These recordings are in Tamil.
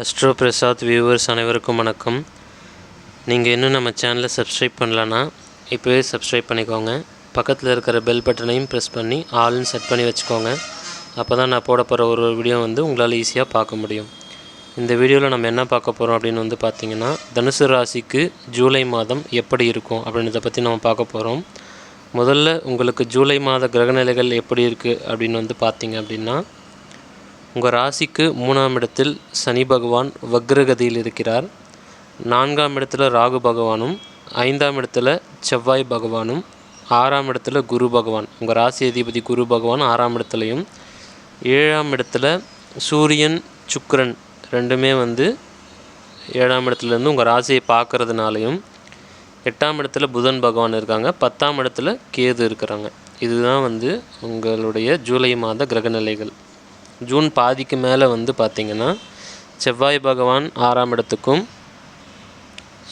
அஸ்ட்ரோ பிரசாத் வியூவர்ஸ் அனைவருக்கும் வணக்கம். நீங்கள் இன்னும் நம்ம சேனலை சப்ஸ்கிரைப் பண்ணலன்னா இப்போவே சப்ஸ்கிரைப் பண்ணிக்கோங்க. பக்கத்தில் இருக்கிற பெல் பட்டனையும் ப்ரெஸ் பண்ணி ஆல்னு செட் பண்ணி வச்சுக்கோங்க. அப்போ தான் நான் போட போகிற ஒரு ஒரு வீடியோ வந்து உங்களால் ஈஸியாக பார்க்க முடியும். இந்த வீடியோவில் நம்ம என்ன பார்க்க போகிறோம் அப்படின்னு வந்து பார்த்திங்கன்னா தனுசு ராசிக்கு ஜூலை மாதம் எப்படி இருக்கும் அப்படின்றத பற்றி நம்ம பார்க்க போகிறோம் முதல்ல உங்களுக்கு ஜூலை மாத கிரகநிலைகள் எப்படி இருக்குது அப்படின்னு வந்து பார்த்திங்க அப்படின்னா உங்கள் ராசிக்கு மூணாம் இடத்தில் சனி பகவான் வக்ரகதியில் இருக்கிறார். நான்காம் இடத்துல ராகு பகவானும் ஐந்தாம் இடத்துல செவ்வாய் பகவானும் ஆறாம் இடத்துல குரு பகவான். உங்கள் ராசி அதிபதி குரு பகவான் ஆறாம் இடத்துலையும் ஏழாம் இடத்துல சூரியன் சுக்கரன் ரெண்டுமே வந்து ஏழாம் இடத்துலேருந்து உங்கள் ராசியை பார்க்கறதுனாலையும் எட்டாம் இடத்துல புதன் பகவான் இருக்காங்க பத்தாம் இடத்துல கேது இருக்கிறாங்க. இதுதான் வந்து உங்களுடைய ஜூலை மாத கிரகநிலைகள். ஜூன் பாதிக்கு மேலே வந்து பார்த்திங்கன்னா செவ்வாய் பகவான் ஆறாம் இடத்துக்கும்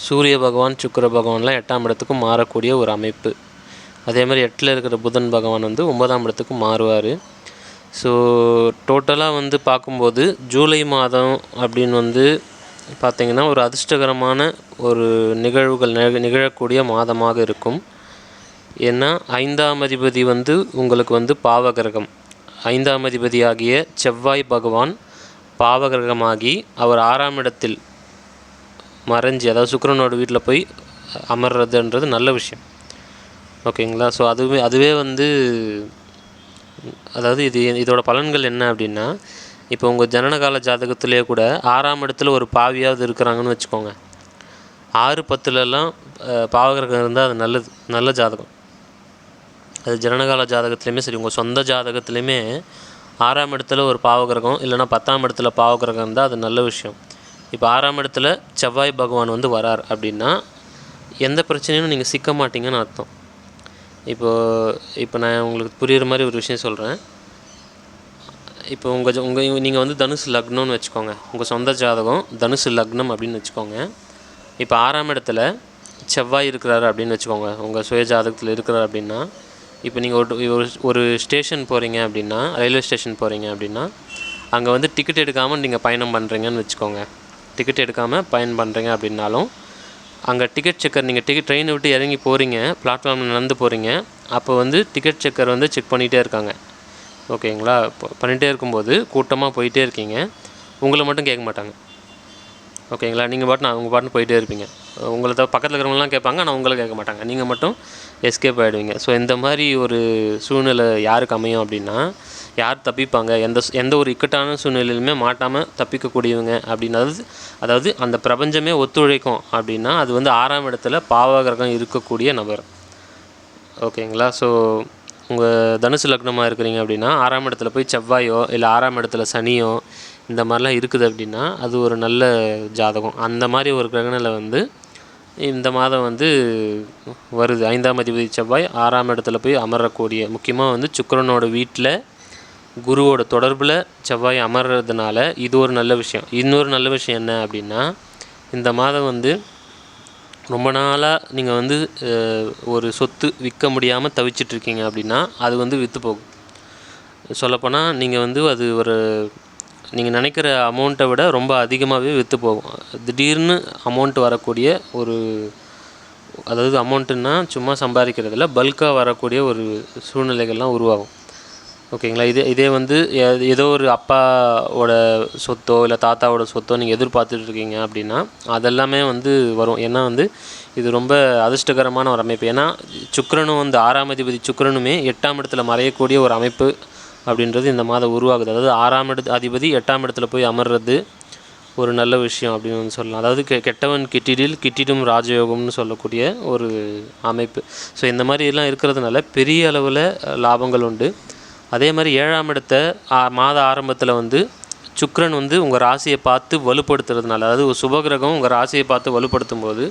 சூரிய பகவான் சுக்கிர பகவான்லாம் எட்டாம் இடத்துக்கும் மாறக்கூடிய ஒரு அமைப்பு. அதே மாதிரி எட்டில் இருக்கிற புதன் பகவான் வந்து ஒன்பதாம் இடத்துக்கு மாறுவார். ஸோ டோட்டலாக வந்து பார்க்கும்போது ஜூலை மாதம் அப்படின்னு வந்து பார்த்திங்கன்னா ஒரு அதிர்ஷ்டகரமான ஒரு நிகழ்வுகள் நிக நிகழக்கூடிய மாதமாக இருக்கும். ஏன்னா ஐந்தாம் அதிபதி வந்து உங்களுக்கு வந்து பாவகிரகம். ஐந்தாம் அதிபதியாகிய செவ்வாய் பகவான் பாவகிரகமாகி அவர் ஆறாம் இடத்தில் மறைஞ்சி அதாவது சுக்கரனோட வீட்டில் போய் அமர்றதுன்றது நல்ல விஷயம். ஓகேங்களா? ஸோ அதுவே அதுவே வந்து அதாவது இது இதோட பலன்கள் என்ன அப்படின்னா இப்போ உங்கள் ஜனனகால ஜாதகத்திலே கூட ஆறாம் இடத்துல ஒரு பாவியாவது இருக்கிறாங்கன்னு வச்சுக்கோங்க. ஆறு பத்துலலாம் பாவகிரகம் இருந்தால் அது நல்லது நல்ல ஜாதகம். அது ஜனனகால ஜாதகத்துலேயுமே சரி உங்கள் சொந்த ஜாதகத்துலேயுமே ஆறாம் இடத்துல ஒரு பாவகிரகம் இல்லைன்னா பத்தாம் இடத்துல பாவகிரகம் இருந்தால் அது நல்ல விஷயம். இப்போ ஆறாம் இடத்துல செவ்வாய் பகவான் வந்து வரார் அப்படின்னா எந்த பிரச்சனையும் நீங்கள் சிக்க மாட்டீங்கன்னு அர்த்தம். இப்போ இப்போ நான் உங்களுக்கு புரிகிற மாதிரி ஒரு விஷயம் சொல்கிறேன் இப்போ உங்கள் உங்கள் நீங்கள் வந்து தனுசு லக்னம்னு வச்சுக்கோங்க. உங்கள் சொந்த ஜாதகம் தனுசு லக்னம் அப்படின்னு வச்சுக்கோங்க. இப்போ ஆறாம் இடத்துல செவ்வாய் இருக்கிறாரு அப்படின்னு வச்சுக்கோங்க. உங்கள் சுய ஜாதகத்தில் இருக்கிறார் அப்படின்னா இப்போ நீங்கள் ஒரு ஒரு- ஸ்டேஷன் போகிறீங்க அப்படின்னா ரயில்வே ஸ்டேஷன் போகிறீங்க அப்படின்னா அங்கே வந்து டிக்கெட் எடுக்காமல் நீங்கள் பயணம் பண்ணுறீங்கன்னு வச்சுக்கோங்க. டிக்கெட் எடுக்காமல் பயணம் பண்ணுறீங்க அப்படின்னாலும் அங்கே டிக்கெட் செக்கர் நீங்கள் டிக்கெட் ட்ரெயினை விட்டு இறங்கி போகிறீங்க பிளாட்ஃபார்மில் நடந்து போகிறீங்க அப்போ வந்து டிக்கெட் செக்கர் வந்து செக் பண்ணிகிட்டே இருக்காங்க. ஓகேங்களா பண்ணிகிட்டே இருக்கும்போது கூட்டமாக போயிட்டே இருக்கீங்க. உங்களை மட்டும் கேட்க மாட்டாங்க. ஓகேங்களா? நீங்கள் பாட்டு நான் உங்கள் பாட்டுன்னு போயிட்டே இருப்பீங்க. உங்களை தான் பக்கத்தில் இருக்கிறவங்களாம் கேட்பாங்க ஆனால் உங்களை கேட்க மாட்டாங்க. நீங்கள் மட்டும் எஸ்கேப் ஆகிடுவீங்க ஸோ இந்த மாதிரி ஒரு சூழ்நிலை யாருக்கு அமையும் அப்படின்னா யார் தப்பிப்பாங்க? எந்த எந்த ஒரு இக்கட்டான சூழ்நிலையிலுமே மாட்டாமல் தப்பிக்கக்கூடியவங்க அப்படின்னு அதாவது அதாவது அந்த பிரபஞ்சமே ஒத்துழைக்கும் அப்படின்னா அது வந்து ஆறாம் இடத்துல பாவகிரகம் இருக்கக்கூடிய நபர். ஓகேங்களா? ஸோ உங்கள் தனுசு லக்னமாக இருக்கிறீங்க அப்படின்னா ஆறாம் இடத்துல போய் செவ்வாயோ இல்லை ஆறாம் இடத்துல சனியோ இந்த மாதிரிலாம் இருக்குது அப்படின்னா அது ஒரு நல்ல ஜாதகம். அந்த மாதிரி ஒரு கிரகநிலை வந்து இந்த மாதம் வந்து வருது. ஐந்தாம் அதிபதி செவ்வாய் ஆறாம் இடத்துல போய் அமரக்கூடிய முக்கியமாக வந்து சுக்கரனோட வீட்டில் குருவோட தொடர்பில் செவ்வாய் அமர்றதுனால இது ஒரு நல்ல விஷயம். இன்னொரு நல்ல விஷயம் என்ன அப்படின்னா இந்த மாதம் வந்து ரொம்ப நாளாக நீங்கள் வந்து ஒரு சொத்து விற்க முடியாமல் தவிச்சிட்ருக்கீங்க அப்படின்னா அது வந்து விற்று போகும். சொல்லப்போனால் நீங்கள் வந்து அது ஒரு நீங்கள் நினைக்கிற அமௌண்ட்டை விட ரொம்ப அதிகமாகவே விற்று போகும். திடீர்னு அமௌண்ட் வரக்கூடிய ஒரு அதாவது அமௌண்ட்டுன்னா சும்மா சம்பாதிக்கிறதில்ல பல்காக வரக்கூடிய ஒரு சூழ்நிலைகள்லாம் உருவாகும். ஓகேங்களா? இதே இதே வந்து ஏதோ ஒரு அப்பாவோட சொத்தோ இல்லை தாத்தாவோட சொத்தோ நீங்கள் எதிர்பார்த்துட்டு இருக்கீங்க அப்படின்னா அதெல்லாமே வந்து வரும். ஏன்னா வந்து இது ரொம்ப அதிர்ஷ்டகரமான ஒரு அமைப்பு. ஏன்னா சுக்கரனும் வந்து ஆறாம் அதிபதி சுக்கரனுமே எட்டாம் இடத்துல மறையக்கூடிய ஒரு அமைப்பு. அப்படின்றது இந்த மாதம் உருவாகுது. அதாவது ஆறாம் இடத்து அதிபதி எட்டாம் இடத்துல போய் அமர்றது ஒரு நல்ல விஷயம் அப்படின்னு வந்து சொல்லலாம். அதாவது கெ கெட்டவன் கிட்டிடில் கிட்டிடும் ராஜயோகம்னு சொல்லக்கூடிய ஒரு அமைப்பு. ஸோ இந்த மாதிரி எல்லாம் இருக்கிறதுனால பெரிய அளவில் லாபங்கள் உண்டு. அதே மாதிரி ஏழாம் இடத்த மாத ஆரம்பத்தில் வந்து சுக்ரன் வந்து உங்கள் ராசியை பார்த்து வலுப்படுத்துறதுனால அதாவது ஒரு சுபகிரகம் உங்கள் ராசியை பார்த்து வலுப்படுத்தும் போது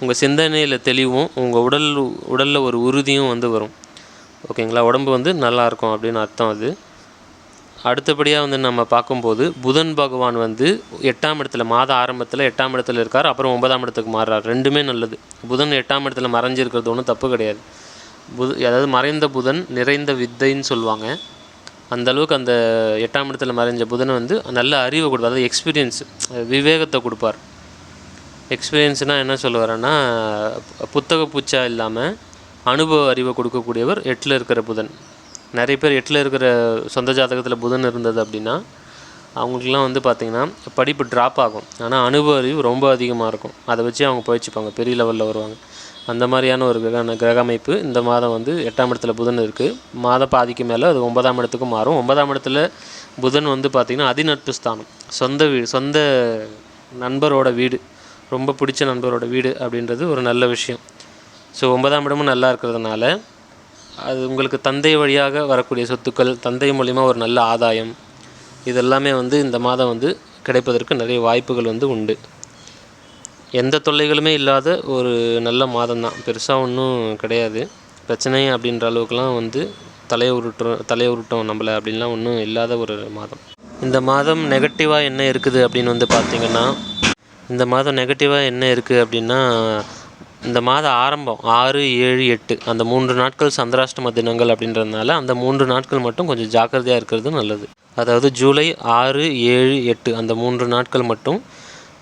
உங்கள் சிந்தனையில் தெளிவும் உங்கள் உடல் உடலில் ஒரு உறுதியும் வந்து வரும். ஓகேங்களா? உடம்பு வந்து நல்லாயிருக்கும் அப்படின்னு அர்த்தம் அது. அடுத்தபடியாக வந்து நம்ம பார்க்கும்போது புதன் பகவான் வந்து எட்டாம் இடத்துல மாத ஆரம்பத்தில் எட்டாம் இடத்துல இருக்கார் அப்புறம் ஒன்பதாம் இடத்துக்கு மாறுறார். ரெண்டுமே நல்லது. புதன் எட்டாம் இடத்துல மறைஞ்சிருக்கிறது ஒன்றும் தப்பு கிடையாது. புது அதாவது மறைந்த புதன் நிறைந்த வித்தைன்னு சொல்லுவாங்க. அந்த அளவுக்கு அந்த எட்டாம் இடத்துல மறைஞ்ச புதனை வந்து நல்ல அறிவை கொடுப்பார். அதாவது எக்ஸ்பீரியன்ஸ் விவேகத்தை கொடுப்பார். எக்ஸ்பீரியன்ஸ்னால் என்ன சொல்ல புத்தக பூச்சா இல்லாமல் அனுபவ அறிவை கொடுக்கக்கூடியவர் எட்டில் இருக்கிற புதன். நிறைய பேர் எட்டில் இருக்கிற சொந்த ஜாதகத்தில் புதன் இருந்தது அப்படின்னா அவங்களுக்குலாம் வந்து பார்த்திங்கன்னா படிப்பு ட்ராப் ஆகும். ஆனால் அனுபவ அறிவு ரொம்ப அதிகமாக இருக்கும். அதை வச்சு அவங்க போயிடுச்சுப்பாங்க பெரிய லெவலில் வருவாங்க. அந்த மாதிரியான ஒரு கிரக கிரக அமைப்பு இந்த மாதம் வந்து எட்டாம் இடத்துல புதன் இருக்குது மாத பாதிக்கு மேலே அது ஒன்பதாம் இடத்துக்கு மாறும். ஒன்பதாம் இடத்துல புதன் வந்து பார்த்திங்கன்னா அதிநட்பு ஸ்தானம். சொந்த வீடு சொந்த நண்பரோட வீடு. ரொம்ப பிடிச்ச நண்பரோட வீடு அப்படின்றது ஒரு நல்ல விஷயம். ஸோ ஒன்பதாம் இடமும் நல்லா இருக்கிறதுனால அது உங்களுக்கு தந்தை வழியாக வரக்கூடிய சொத்துக்கள் தந்தை மூலிமா ஒரு நல்ல ஆதாயம் இதெல்லாமே வந்து இந்த மாதம் வந்து கிடைப்பதற்கு நிறைய வாய்ப்புகள் வந்து உண்டு. எந்த தொல்லைகளுமே இல்லாத ஒரு நல்ல மாதம் தான் பெருசாக ஒன்றும் கிடையாது. பிரச்சனை அப்படின்ற அளவுக்குலாம் வந்து தலையை உருட்டுறோம் தலையை உருட்டோம் நம்மளை அப்படின்லாம் ஒன்றும் இல்லாத ஒரு மாதம். இந்த மாதம் நெகட்டிவாக என்ன இருக்குது அப்படின்னு வந்து பார்த்திங்கன்னா இந்த மாதம் நெகட்டிவாக என்ன இருக்குது அப்படின்னா இந்த மாத ஆரம்பம் ஆறு ஏழு எட்டு அந்த மூன்று நாட்கள் சந்திராஷ்டம தினங்கள் அப்படின்றதுனால அந்த மூன்று நாட்கள் மட்டும் கொஞ்சம் ஜாக்கிரதையாக இருக்கிறது நல்லது. அதாவது ஜூலை ஆறு ஏழு எட்டு அந்த மூன்று நாட்கள் மட்டும்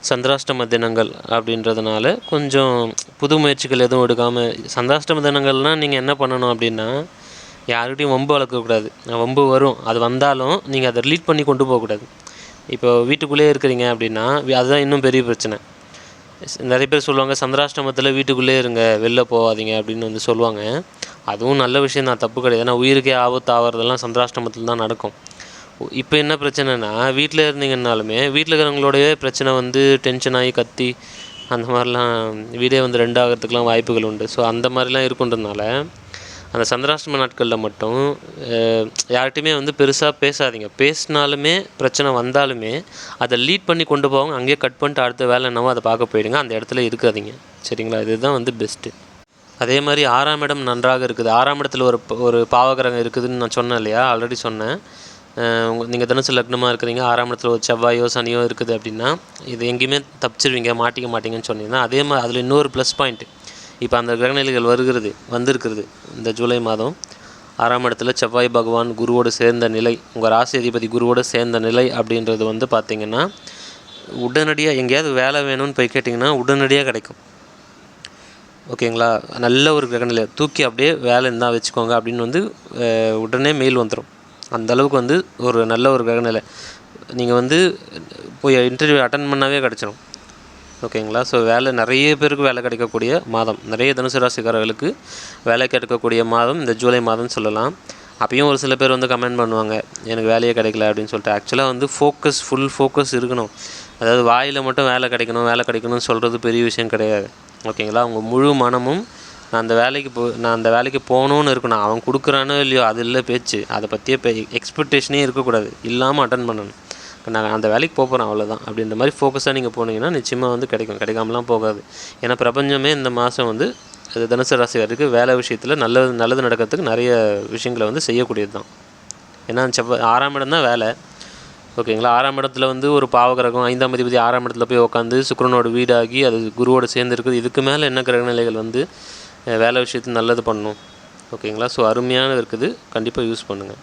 சந்திராஷ்டம தினங்கள் அப்படின்றதுனால கொஞ்சம் புது முயற்சிகள் எதுவும் எடுக்காமல் சந்திராஷ்டம தினங்கள்னால் நீங்கள் என்ன பண்ணணும் அப்படின்னா யாருக்கிட்டையும் வம்பு வளர்க்கக்கூடாது வம்பு வரும். அது வந்தாலும் நீங்கள் அதை ரிலீட் பண்ணி கொண்டு போகக்கூடாது இப்போ வீட்டுக்குள்ளேயே இருக்கிறீங்க அப்படின்னா அதுதான் இன்னும் பெரிய பிரச்சனை. நிறைய பேர் சொல்லுவாங்க சந்திராஷ்டமத்தில் வீட்டுக்குள்ளேயே இருங்க வெளில போகாதீங்க அப்படின்னு வந்து சொல்லுவாங்க. அதுவும் நல்ல விஷயம் தான் தப்பு கிடையாது. ஏன்னா உயிருக்கே ஆபத்து ஆகிறதெல்லாம் சந்திராஷ்டமத்தில் தான் நடக்கும். இப்போ என்ன பிரச்சனைனா வீட்டில் இருந்தீங்கன்னாலுமே வீட்டில் இருக்கிறவங்களோடய பிரச்சனை வந்து டென்ஷன் ஆகி கத்தி அந்த மாதிரிலாம் வீடே வந்து ரெண்டாகிறதுக்கெலாம் வாய்ப்புகள் உண்டு. ஸோ அந்த மாதிரிலாம் இருக்குன்றதுனால அந்த சந்திராஷ்டம நாட்களில் மட்டும் யார்கிட்டையுமே வந்து பெருசாக பேசாதீங்க. பேசினாலுமே பிரச்சனை வந்தாலுமே அதை லீட் பண்ணி கொண்டு போவாங்க. அங்கேயே கட் பண்ணிட்டு அடுத்த வேலை என்னவோ அதை பார்க்க போயிடுங்க. அந்த இடத்துல இருக்காதீங்க. சரிங்களா? இதுதான் வந்து பெஸ்ட்டு அதே மாதிரி ஆறாம் இடம் நன்றாக இருக்குது. ஆறாம் இடத்துல ஒரு ஒரு பாவகிரகம் இருக்குதுன்னு நான் சொன்னேன் இல்லையா? ஆல்ரெடி சொன்னேன். நீங்கள் தனுசு லக்னமாக இருக்கிறீங்க. ஆறாம் இடத்துல ஒரு செவ்வாயோ சனியோ இருக்குது அப்படின்னா இது எங்கேயுமே தப்பிச்சிருவீங்க. மாட்டிக்க மாட்டீங்கன்னு சொன்னீங்கன்னா அதே மாதிரி அதில் இன்னொரு ப்ளஸ் பாயிண்ட் இப்போ அந்த கிரகநிலைகள் வருகிறது வந்திருக்கிறது. இந்த ஜூலை மாதம் ஆறாம் இடத்துல செவ்வாய் பகவான் குருவோடு சேர்ந்த நிலை உங்கள் ராசி அதிபதி குருவோடு சேர்ந்த நிலை அப்படின்றது வந்து பார்த்திங்கன்னா உடனடியாக எங்கேயாவது வேலை வேணும்னு போய் கேட்டிங்கன்னா உடனடியாக கிடைக்கும். ஓகேங்களா? நல்ல ஒரு கிரகநிலை தூக்கி அப்படியே வேலை இருந்தால் வச்சுக்கோங்க அப்படின்னு வந்து உடனே மெயில் வந்துடும் அந்த அளவுக்கு வந்து ஒரு நல்ல ஒரு கிரகநிலை நீங்கள் வந்து போய் இன்டர்வியூ அட்டன் பண்ணாவே கிடச்சிரும். ஓகேங்களா? ஸோ வேலை நிறைய பேருக்கு வேலை கிடைக்கக்கூடிய மாதம். நிறைய தனுசு ராசிக்காரர்களுக்கு வேலை கிடைக்கக்கூடிய மாதம். இந்த ஜூலை மாதம்னு சொல்லலாம். அப்பயும் ஒரு சில பேர் வந்து கமெண்ட் பண்ணுவாங்க எனக்கு வேலையே கிடைக்கல அப்படின்னு சொல்லிட்டு. ஆக்சுவலாக வந்து ஃபோக்கஸ் ஃபுல் ஃபோக்கஸ் இருக்கணும். அதாவது வாயில் மட்டும் வேலை கிடைக்கணும் வேலை கிடைக்கணும்னு சொல்கிறது பெரிய விஷயம் கிடையாது. ஓகேங்களா? அவங்க முழு மனமும் நான் அந்த வேலைக்கு போ நான் அந்த வேலைக்கு போகணுன்னு இருக்கணும். அவன் கொடுக்குறானோ இல்லையோ அது இல்லை பேச்சு. அதை பற்றியே எக்ஸ்பெக்டேஷனே இருக்கக்கூடாது. இல்லாமல் அட்டன் பண்ணணும். இப்போ நான் அந்த வேலைக்கு போக போகிறேன் அவ்வளோதான் அப்படின்ற மாதிரி ஃபோக்கஸாக நீங்கள் போனீங்கன்னா நிச்சயமாக வந்து கிடைக்கும். கிடைக்காமலாம் போகாது. ஏன்னா பிரபஞ்சமே இந்த மாதம் வந்து அது தனுசு ராசிக்காரருக்கு வேலை விஷயத்தில் நல்லது நல்லது நடக்கிறதுக்கு நிறைய விஷயங்களை வந்து செய்யக்கூடியது தான் ஏன்னா செவ்வாய் ஆறாம் இடம் தான் வேலை. ஓகேங்களா ஆறாம் இடத்துல வந்து ஒரு பாவகிரகம் ஐந்தாம் அதிபதி ஆறாம் இடத்துல போய் உட்காந்து சுக்கிரனோட வீடாகி அது குருவோட சேர்ந்து இருக்குது. இதுக்கு மேலே என்ன கிரக நிலைகள் வந்து வேலை விஷயத்துக்கு நல்லது பண்ணணும் ஓகேங்களா ஸோ அருமையானது இருக்குது. கண்டிப்பாக யூஸ் பண்ணுங்கள்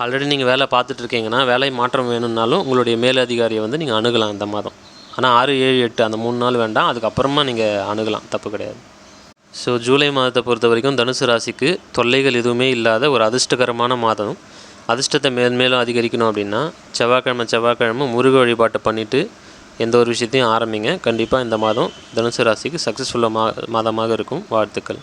ஆல்ரெடி நீங்கள் வேலை பார்த்துட்டு இருக்கீங்கன்னா வேலை மாற்றம் வேணும்னாலும் உங்களுடைய மேலதிகாரியை வந்து நீங்கள் அணுகலாம் இந்த மாதம். ஆனால் ஆறு ஏழு எட்டு அந்த மூணு நாள் வேண்டாம் அதுக்கப்புறமா நீங்கள் அணுகலாம் தப்பு கிடையாது. ஸோ ஜூலை மாதத்தை பொறுத்த வரைக்கும் தனுசு ராசிக்கு தொல்லைகள் எதுவுமே இல்லாத ஒரு அதிர்ஷ்டகரமான மாதம். அதிர்ஷ்டத்தை மேன்மேலும் அதிகரிக்கணும் அப்படின்னா செவ்வாய்க்கிழமை செவ்வாய்க்கிழமை முருக வழிபாட்டை பண்ணிவிட்டு எந்த ஒரு விஷயத்தையும் ஆரம்பிங்க. கண்டிப்பாக இந்த மாதம் தனுசு ராசிக்கு சக்ஸஸ்ஃபுல்லாக மா மாதமாக இருக்கும். வாழ்த்துக்கள்.